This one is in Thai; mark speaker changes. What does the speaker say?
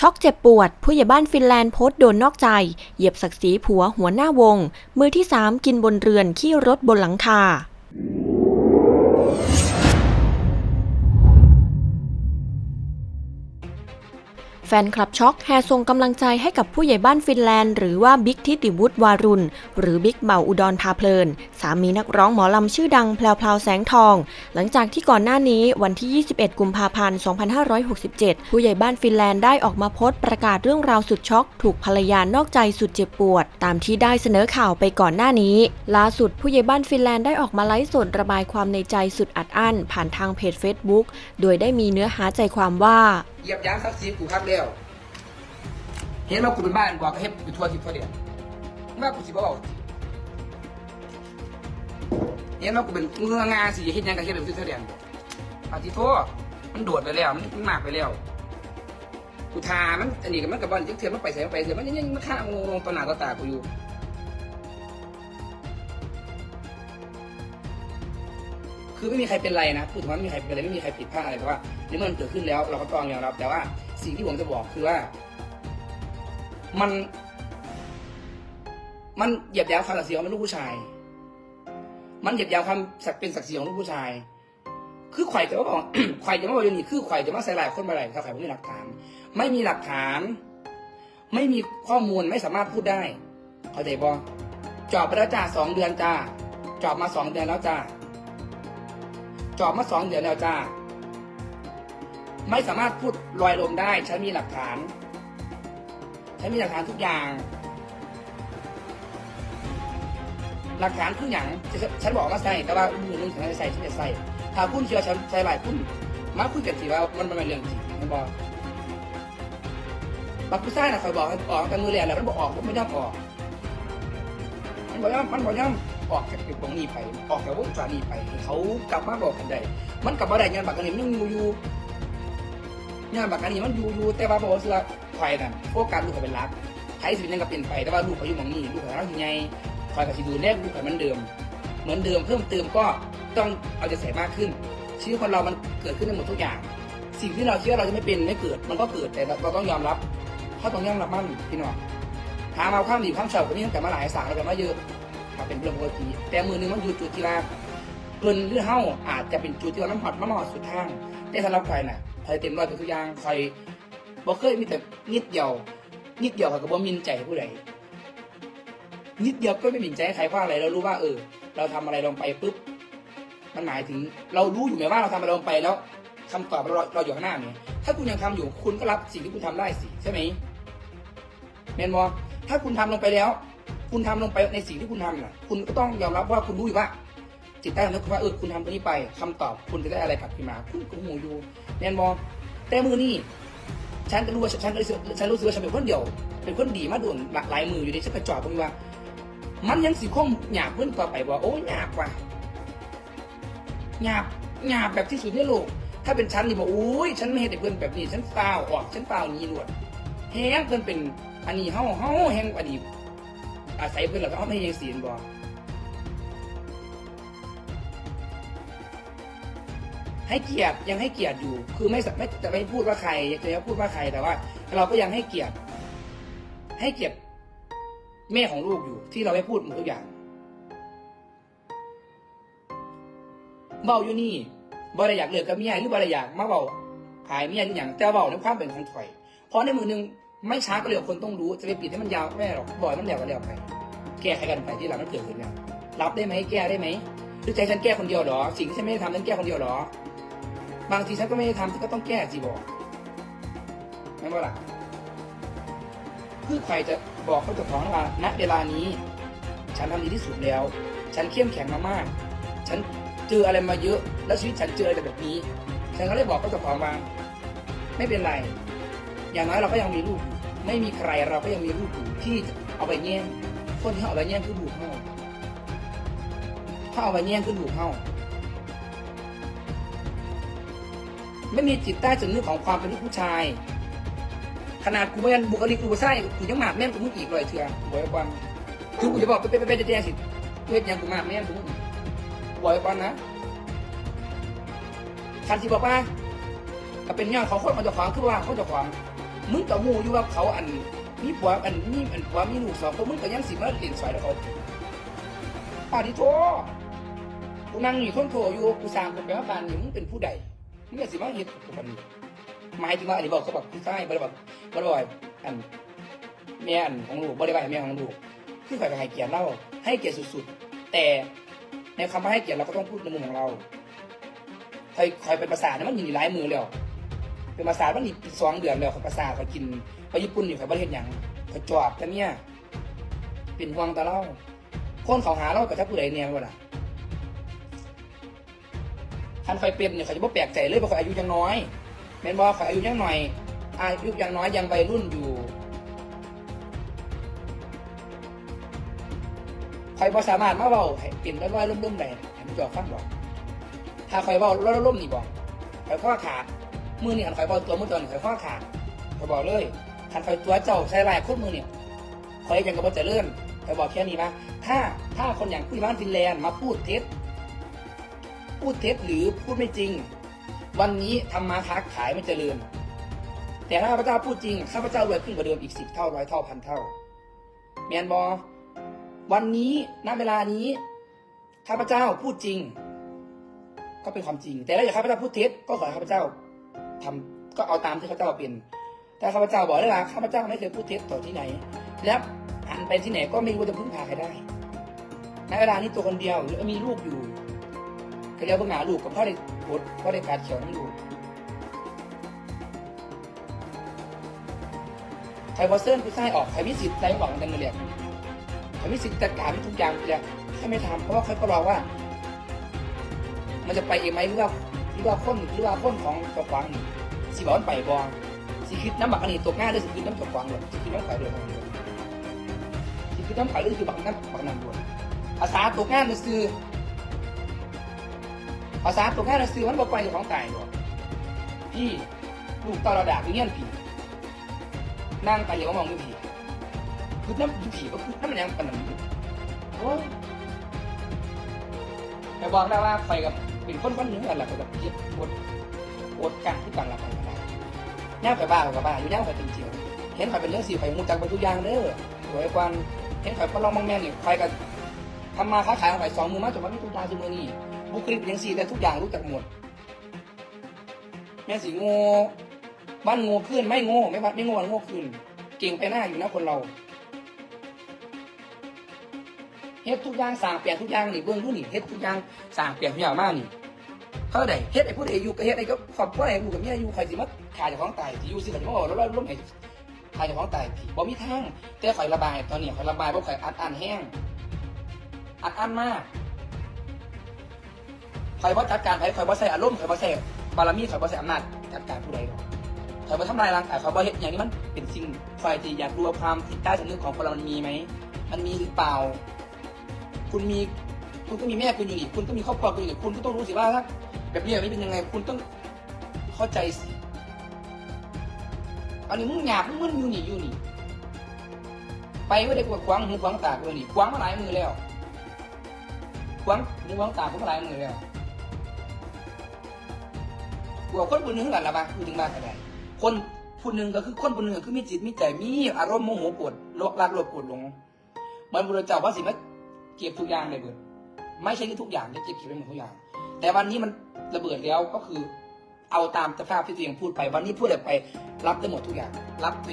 Speaker 1: ช็อกเจ็บปวด ผู้ใหญ่บ้านฟินแลนด์โพสต์โดนนอกใจ เหยียบศักดิ์ศรีผัวหัวหน้าวง มือที่ 3 กินบนเรือน ขี้รถบนหลังคา ฟนคลับช็อกแห่ส่งกำลังใจให้กับผู้ใหญ่บ้านฟินแลนด์ หรือว่าบิ๊กทิติวุฒิวารุณ หรือบิ๊กเบาอุดรพาเพลิน สามีนักร้องหมอลำชื่อดังแพลวพลาวแสงทอง หลังจากที่ก่อนหน้านี้วันที่ 21 กุมภาพันธ์ 2567 ผู้ใหญ่บ้านฟินแลนด์ได้ออกมาโพสต์ประกาศเรื่องราวสุดช็อก ถูกภรรยานอกใจสุดเจ็บปวด ตามที่ได้เสนอข่าวไปก่อนหน้านี้ล่าสุดผู้ใหญ่บ้านฟินแลนด์ได้ออกมาไลฟ์สดระบายความในใจสุดอัดอั้น ผ่านทางเพจ Facebook โดยได้มีเนื้อหาใจความว่า
Speaker 2: เหยียบยางซักซีกูครับแล้วเห็นว่ากูเป็นบ้านกว่าก็เฮ็ดอยู่ทั่วทิศทั่วเดียนว่ากูสิบ่เอาเห็นว่ากูเป็นเงืองาสิเฮ็ดยังก็เฮ็ดแบบทิศทั่วเดียนอาทิโทษมันโดดไปแล้วมันมากไปแล้วกูทามันอันนี้ก็มันกับบอลจังเถื่อนมันไปใส่มันไปเถื่อนมันยังยังมันฆ่างงงต่อหน้าต่อตากูอยู่ คือไม่มีใครเป็นไรนะพูดถึงว่าไม่มีใครเป็นไรไม่มีใครผิดพลาดอะไรแต่ว่าในเมื่อมันเกิดขึ้นแล้ว เราก็ต้องยอมรับแต่ว่าสิ่งที่ผมจะบอกคือว่า มัน มันเหยียบย่ำความศักดิ์ศรีของลูกผู้ชาย มันเหยียบย่ำความศักดิ์เป็นศักดิ์ศรีของลูกผู้ชาย คือข่อยจะมาบอกข่อยจะมาบอกอย่างนี้คือข่อยจะมาใส่ลายคนมาอะไรถ้าข่อยไม่มีหลักฐาน ไม่มีหลักฐาน ไม่มีข้อมูลไม่สามารถพูดได้เข้าใจบอจอบไปแล้วจ้าสองเดือนจ้าจอบมาสองเดือนแล้วจ้า จอบมาสองเดือนแล้วจ้า ไม่สามารถพูดลอยลมได้ ฉันมีหลักฐาน ฉันมีหลักฐานทุกอย่าง หลักฐานคืออย่างฉันบอกว่าใส่แต่ว่ามือหนึงฉันจะใส่ฉันจะใส่ถ้าพุ่นเชื่อฉันใส่หลายพุ่นมาคุยกันสิว่ามันเป็นเรื่องจริงมันบอกบักผู้ชายน่ะคอยบอกออกกันมือแหลกแล้วมันบอกออกมันไม่ยอมออก มันบอกย่อมมันบอกย่อม ออกจากจุดตรงนี้ไป ออกจากวงจรนี้ไป เขากลับมาบอกกันได้ มันกลับมาได้งานบักกันนี่มันยังอยู่อยู่งานบักกันนี่มันอยู่อยู่แต่ว่าบอกว่าสิละไฟนั่นโฟกัสลูกเขาเป็นหลักไทยสิเป็นยังก็เป็นไป แต่ว่าลูกเขาอยู่มองนี้ลูกเขาเราสิไงคอยกับสิดูแลลูกเขาเหมือนเดิม เหมือนเดิมเพิ่มเติมก็ต้องเอาใจใส่มากขึ้น ชีวิตคนเรามันเกิดขึ้นได้หมดทุกอย่าง สิ่งที่เราคิดว่าเราจะไม่เป็นไม่เกิด มันก็เกิดแต่เราต้องยอมรับเขาต้องยอมรับมั่นพี่น้องหามาข้ามดีข้ามเฉาก็มีตั้งแต่มาหลายสาแล้วกันมาเยอะ มาเป็นเรื่องปกติแต่มือหนึ่งมันอยู่จุดที่ว่าเพิ่นหรือเฮาอาจจะเป็นจุดที่ว่าน้ำหอดมาหอดสุดทาง แต่สำหรับใครน่ะใครเต็มร้อยเป็นทุกอย่างใครบ่เคยมีแต่นิดเดียว นิดเดียวเขาก็บ่มินใจผู้ใดนิดเดียวก็ไม่มินใจใครเพราอะไรเรารู้ว่าเออ เราทำอะไรลงไปปุ๊บมันหมายถึง เรารู้อยู่ไหมว่าเราทำอะไรลงไปแล้วคำตอบเราเราอยู่ข้างหน้าเนี่ยถ้าคุณยังทำอยู่คุณก็รับสิ่งที่คุณทำได้สิใช่ไหมแมนบอถ้าคุณทำลงไปแล้ว คุณทำลงไปในสิ่งที่คุณทำน่ะ คุณก็ต้องยอมรับว่าคุณรู้อยู่ว่าจิตใต้สำนึกคุณว่าเออคุณทำตัวนี้ไปคำตอบคุณจะได้อะไรกลับขึ้นมา คุณก็หูอยู่แนนบอแต่มือนี่ฉันก็รู้ว่าฉันก็รู้สึกฉันรู้สึกว่าฉันเป็นคนเดียว เป็นคนดีมาโดนหลากหลายมืออยู่ในฉันกระจอบตรงนี้ว่า มันยังสิคงหยาบเพื่อนต่อไปว่าโอ้หยาบว่ะหยาบหยาบแบบที่สุดในโลก ถ้าเป็นฉันนี่บอกโอ้ยฉันไม่เห็นแต่เพื่อนแบบนี้ ฉันเปล่าออกฉันเปล่านี้รวดแห้งเพื่อนเป็นอันนี้เฮาเฮาแห้งอันนี้ อาศัยเพื่อนแล้วก็เขาไม่ยังศีลบอให้เกียรติยังให้เกียรติอยู่ คือไม่สไม่จะไม่พูดว่าใครจะไม่พูดว่าใครแต่ว่า เราก็ยังให้เกียรติ ให้เกียรติแม่ของลูกอยู่ ที่เราไม่พูดหมดทุกอย่างเบาอยู่นี่บ่ได้อยากเลิกกับเมียหรือบ่ได้อยากมาเบาหายเมียหรืออย่างแต่เบาในความเป็นของถอยเพราะในมือหนึ่ง ไม่ช้าก็เร็วคนต้องรู้จะไปปิดให้มันยาวไม่ได้หรอกบ่อยมันแล้วก็แล้วไป แก้ไขกันไปที่หลังมันเกิดขึ้นแล้วรับได้ไหมแก้ได้ไหมหรือใจฉันแก้คนเดียวหรอ สิ่งที่ฉันไม่ได้ทำฉันแก้คนเดียวหรอ บางทีฉันก็ไม่ได้ทำฉันก็ต้องแก้สิบอกไม่ว่าล่ะคือใครจะบอกเขาจะของว่าณเวลานี้ ฉันทำดีที่สุดแล้ว ฉันเข้มแข็งมามาก ฉันเจออะไรมาเยอะ แล้วชีวิตฉันเจออะไรแบบนี้ ฉันก็เลยบอกเขาจะของว่าไม่เป็นไร อย่างน้อยเราก็ยังมีลูกอยู่ ไม่มีใครเราก็ยังมีลูกอยู่ที่จะเอาไปแย่งคนที่เอาไปแย่งคือลูกเฮาถ้าเอาไปแย่งคือลูกเฮาไม่มีจิตใต้สำนึกของความเป็นลูกผู้ชาย ขนาดกูเป็นบุคลิกกูบ่ใช่กูยังหมาดแม่นกูมึงอีกเลยเถื่อบ่อยกว่าคือกูจะบอกไปไปไปไปแจ้งสิเพื่อนยังกูหมาดแม่นกูมึงอีกบ่อยกว่านะคันที่บอกว่าก็เป็นย้อนเขาคนมาเจะขวางคือว่าเขาจะขวาง มึงกับมูอยู่ว่าเขาอันมีผัวอันมีอันผัวมีลูกสองคนมึงก็ยังสิมาเล่นสอยแล้วเขาปาดิโทกูนั่งอยู่ท้นโถอยู่กูสร้างกูแปลว่าปานนี่มึงเป็นผู้ใดมึงก็สิมาเฮ็ดกูมันหมายถึงว่าอันนี้บอกเขาบอกผู้ชายบ่ได้บอกบ่ได้บอกอันแม่อันของลูกบ่ได้ว่าแม่ของลูกคือฝ่ายให้เกียรติเราให้เกียรติสุดๆ แต่ในคำว่าให้เกียรติเราก็ต้องพูดในมุมของเราคอยคอยเป็นภาษาเนี่ยมันอยู่หลายมือแล้ว เป็นภาษามันอีกสองเดือนแล้วเขาภาษาเขากินไปญี่ปุ่นอยู่เขาประเทศอย่างเขาจอบแต่เนี่ยเป็นห่วงตาเล่าคนเขาหาเรากับถ้าผู้ใดเนี่ยว่าล่ะคันใครเป็นเนี่ยเขาจะบ่แปลกใจเลยเพราะเขาอายุยังน้อยแม่นบ่เขาอายุยังหน่อย อายุยังน้อยยังวัยรุ่นอยู่ใครบ่สามารถมาเบาเป็นร้อยๆล่มๆได้ให้มันจอกฟังบอกถ้าใครเบาร้อยๆล่มนี่บอกใครข้อขาด มือเนี่ขันข่อยบอลตัวมือตัวนี่ข่อยข้อขาดข่อยบอกเลยขันข่อยตัวเจ้าใช้ลายคตรมือเนี่ยข่อยยังกับบอจะเลื่อนข่อยบอกแค่นี้นะถ้าถ้าคนอย่างผู้บ้านฟินแลนด์มาพูดเท็จ พูดเท็จหรือพูดไม่จริง วันนี้ทำมาค้าขายไม่เจริญ แต่ถ้าข้าพเจ้าพูดจริงข้าพเจ้ารวยขึ้นกว่าเดิมอีกสิบเท่าร้อยเท่าพันเท่าแมนบอวันนี้ณเวลานี้ข้าพเจ้าพูดจริง ก็เป็นความจริง แต่ถ้าอยากข้าพเจ้าพูดเท็จก็ขอให้ข้าพเจ้า ทำก็เอาตามที่ข้าพเจ้าเป็น แต่ข้าพเจ้าบอกได้ละข้าพเจ้าไม่เคยพูดเท็จต่อที่ไหน แล้วหันไปที่ไหนก็ไม่รู้จะพึ่งพาใครได้ในเวลานี้ตัวคนเดียวแล้วมีลูกอยู่ก็เดียวเพิ่งหาลูกกับพ่อได้บดพ่อได้การเขียวน้ำลูกใครบอเซิร์นกูใส่ออกใครมีสิทธิ์ใส่ออกกันเลยใครมีสิทธิ์จัดการทุกอย่างเลยแค่ไม่ทำเพราะว่าเขาก็รอว่า มันจะไปเองไหมหรือว่า หรือว่าคนหรือว่าคนของเจ้าขวางนี่สิบอนไปบองสิคิดน้ำบักอันนี้ตกง่ายหรือสิคิดน้ำเจ้าขวางเลยสิคิดน้ำไข่ด้วยสิคิดน้ำไข่หรือคือบักน้ำบักน้ำด้วยภาษาตกง่ายหรือซื้อภาษาตกง่ายหรือซื้อมันบอกไปของตายหรอกพี่ลูกตอนเราด่าคือเงี้ยผีนั่งไปอย่ามามองดูผีคือน้ำผีก็คือน้ำมันยังปนน้ำโอ้ยแต่บอกได้ว่าไฟกับ เป็นคนคนหนึ่งแหละกับคิดอดอดกันที่กันละกันกันย่าไฟบ้ากับบ้าอยู่แย่าไฟจริงๆเห็นไฟเป็นเรื่องสีไฟมูจักไปทุกอย่างเด้อสวยกว่าเห็นไฟพลองมองแม่นี่ไฟกับทำมาค้าขายไฟสองมือมาจนมันมีทุกอย่าจนมือนี่บุคลิกยังสีแต่ทุกอย่างรู้จักหมด แม่สีโง่บ้านโง่ขึ้นไม่โง่ไม่พัดไม่โง่โง่ขึ้น เก่งไปหน้าอยู่นะคนเรา เฮ็ดทุกอย่างสร้างเปลี่ยนทุกอย่างนี่เบื้องรู้นี่เฮ็ดทุกอย่างสร้างเปลี่ยนทุกอย่างมากนี่เขาได้เฮ็ดไอ้ผู้ใดอยู่ก็เฮ็ดไอ้ก็ครอบครัวไอ้อยู่กับเมียอยู่ใครสิมาขายเจากของตายที่อยู่สิก็จะมาบอกแล้วล้มไอ้ขายเจากของตายพี่บ่มีทางแต่ข่อยระบายตอนนี้ข่อยระบายเพราะข่อยอัดอั้นแห้งอัดอั้นมากข่อยบ่จัดการไผข่อยบ่ใส่อารมณ์ข่อยบ่ใส่บารมีข่อยบ่ใส่อำนาจจัดการผู้ใดหรอกข่อยบ่ทำลายร่างกายข่อยบ่เฮ็ดอย่างนี้มันเป็นสิ่งฝ่ายที่อยากรู้ความจิตใต้สำนึกของคนเรามันมีไหมมันมีหรือเปล่า คุณมีคุณก็มีแม่คุณอยู่นี่คุณก็มีครอบครัวคุณอยู่นี่คุณก็ต้องรู้สิว่าถ้าแบบนี้แบบนี้เป็นยังไง คุณต้องเข้าใจสิอันนี้มึงหยาบมึงมึนอยู่นี่อยู่นี่ ไปไม่ได้กวดขวางหูขวางตากูนี่ขวางมาหลายมือแล้วขวางหูขวางตากูมาหลายมือแล้วกูเอาคนคนหนึ่งกันละบ้ากูถึงบ้านกันได้คนผู้หนึ่งก็คือคนผู้หนึ่งก็คือมีจิตมีใจมีอารมณ์โมโหโกรธโลกรักโลภโกรธหลงเหมันพระเจ้าว่าสิมา เก็บทุกอย่างเลยเบิด ไม่ใช่ทุกอย่างจะเก็บเก็บไปหมดทุกอย่าง แต่วันนี้มันระเบิดแล้วก็คือ เอาตามสภาพที่ตัวเองพูดไป วันนี้พูดอะไรไป รับได้หมดทุกอย่าง รับตัวเอง